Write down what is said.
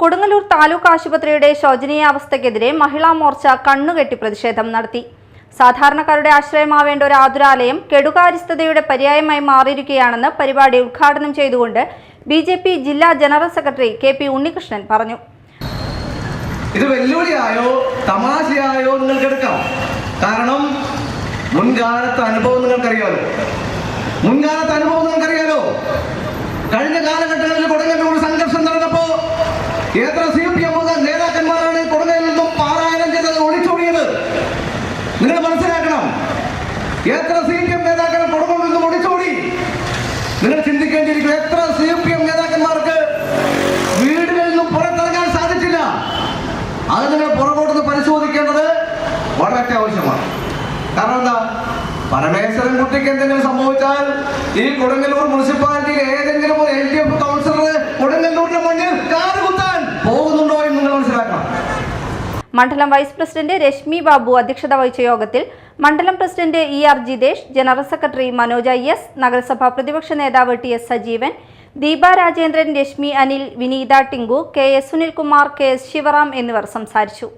കൊടുങ്ങല്ലൂർ താലൂക്ക് ആശുപത്രിയുടെ ശോചനീയാവസ്ഥയ്ക്കെതിരെ മഹിളാ മോർച്ച കണ്ണുകെട്ടി പ്രതിഷേധം നടത്തി. സാധാരണക്കാരുടെ ആശ്രയമാവേണ്ട ഒരു ആതുരാലയം കെടുകാരിസ്ഥതയുടെ പര്യായമായി മാറിയിരിക്കുകയാണെന്ന് പരിപാടി ഉദ്ഘാടനം ചെയ്തുകൊണ്ട് ബി ജെ പി ജില്ലാ general secretary K P Unnikrishnan പറഞ്ഞു. ഇത് വെല്ലുവിളിയായോ തമാശയായോ നിങ്ങൾക്ക് എടുക്കാം കാരണം മുൻകാലത്തെ അനുഭവം നിങ്ങൾക്കറിയാലോ. മുൻകാലത്തെ അനുഭവം നിങ്ങൾക്കറിയാലോ. കഴിഞ്ഞ കാലഘട്ടങ്ങളിൽ കൊടുങ്ങല്ലൂർ സി പി എം നേതാക്കന്മാരാണ് കൊടുങ്ങയിൽ നിന്നും പാരായണം ചെയ്തത് ഒളിച്ചോടിയത്. നിങ്ങൾ മനസ്സിലാക്കണം. എത്ര സി പി എം നേതാക്കൾ കൊടുങ്ങല്ലൂരിൽ നിന്നും ഒളിച്ചോടി? നിങ്ങൾ ചിന്തിക്കേണ്ടിയിരിക്കും എത്ര സി പി എം നേതാക്കന്മാർക്ക് വീടുകളിൽ നിന്നും പുറത്തിറങ്ങാൻ സാധിച്ചില്ല? അത് നിങ്ങൾ പുറകോട്ട് പരിശോധിക്കേണ്ടത് വളരെ അത്യാവശ്യമാണ്. കാരണം എന്താ? പരമേശ്വരൻ കുട്ടിക്ക് എന്തെങ്കിലും സംഭവിച്ചാൽ ഈ കൊടുങ്ങല്ലൂർ മുനിസിപ്പാലിറ്റിയിൽ ഏതെങ്കിലും ഒരു എൽ ഡി എഫ് മണ്ഡലം വൈസ് പ്രസിഡന്റ് രശ്മി ബാബു അധ്യക്ഷത വഹിച്ച യോഗത്തിൽ മണ്ഡലം president E R Jithesh general secretary Manoj I S നഗരസഭാ പ്രതിപക്ഷ നേതാവ് T S Sajeevan Deepa Rajendran Reshmi Anil Vineetha Tinku K S Sunilkumar K S Sivaram എന്നിവർ സംസാരിച്ചു.